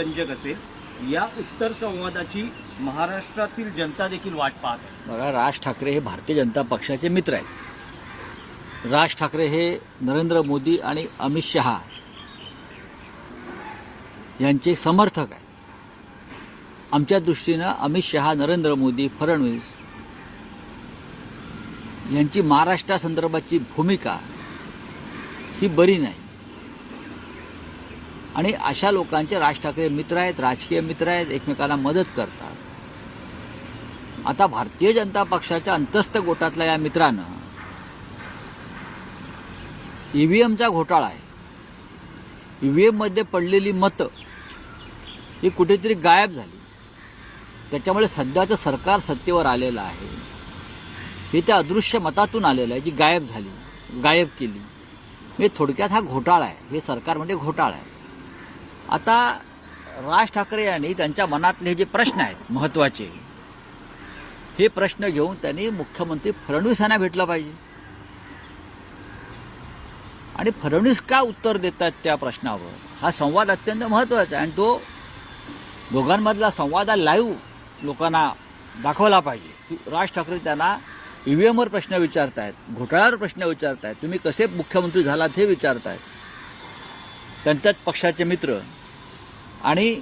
रंजक असेल या उत्तर संवादाची महाराष्ट्रातील जनता देखील वाट पाहत आहे. बघा राज ठाकरे हे भारतीय जनता पक्षाचे मित्र आहेत. राज ठाकरे हे नरेंद्र मोदी आणि अमित शहा यांचे समर्थक आहे आमच्या दृष्टीनं अमित शहा नरेंद्र मोदी फडणवीस यांची महाराष्ट्रासंदर्भाची भूमिका ही बरी नाही. आणि अशा लोकांचे राज ठाकरे मित्र आहेत राजकीय मित्र आहेत एकमेकांना मदत करतात. आता भारतीय जनता पक्षाच्या अंतस्थ गोटातल्या या मित्रानं ईव्हीएमचा घोटाळा आहे. ईव्हीएममध्ये पडलेली मतं ही कुठेतरी गायब झाली. त्याच्यामुळे सध्याचं सरकार सत्तेवर आलेलं आहे. हे त्या अदृश्य मतातून आलेलं आहे जी गायब झाली गायब केली. म्हणजे थोडक्यात हा घोटाळा आहे. हे सरकार म्हणजे घोटाळा आहे. आता राज ठाकरे यांनी त्यांच्या मनातले जे प्रश्न आहेत महत्त्वाचे हे प्रश्न घेऊन त्यांनी मुख्यमंत्री फडणवीस यांना भेटलं पाहिजे. आणि फडणवीस का उत्तर देतात त्या प्रश्नावर? हा संवाद अत्यंत महत्त्वाचा आहे आणि तो दोघांमधला संवाद हा लाईव्ह लोकांना दाखवला पाहिजे. की राज ठाकरे त्यांना ईव्हीएमवर प्रश्न विचारतायत घोटाळ्यावर प्रश्न विचारतायत तुम्ही कसे मुख्यमंत्री झालात हे विचारतायत. त्यांच्याच पक्षाचे मित्र आणि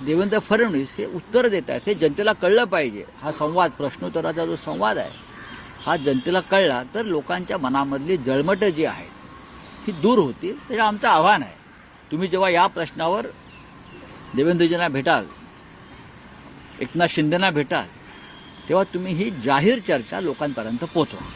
देवेंद्र फडणवीस हे उत्तर देत आहेत हे जनतेला कळलं पाहिजे. हा संवाद प्रश्नोत्तराचा जो संवाद आहे हा जनतेला कळला तर लोकांच्या मनामधली जळमटं जी आहेत ही दूर होतील. त्याच्या आमचं आव्हान आहे. तुम्ही जेव्हा या प्रश्नावर देवेंद्रजींना भेटाल एकनाथ शिंदेना भेटाल तेव्हा तुम्ही ही जाहीर चर्चा लोकांपर्यंत पोचवा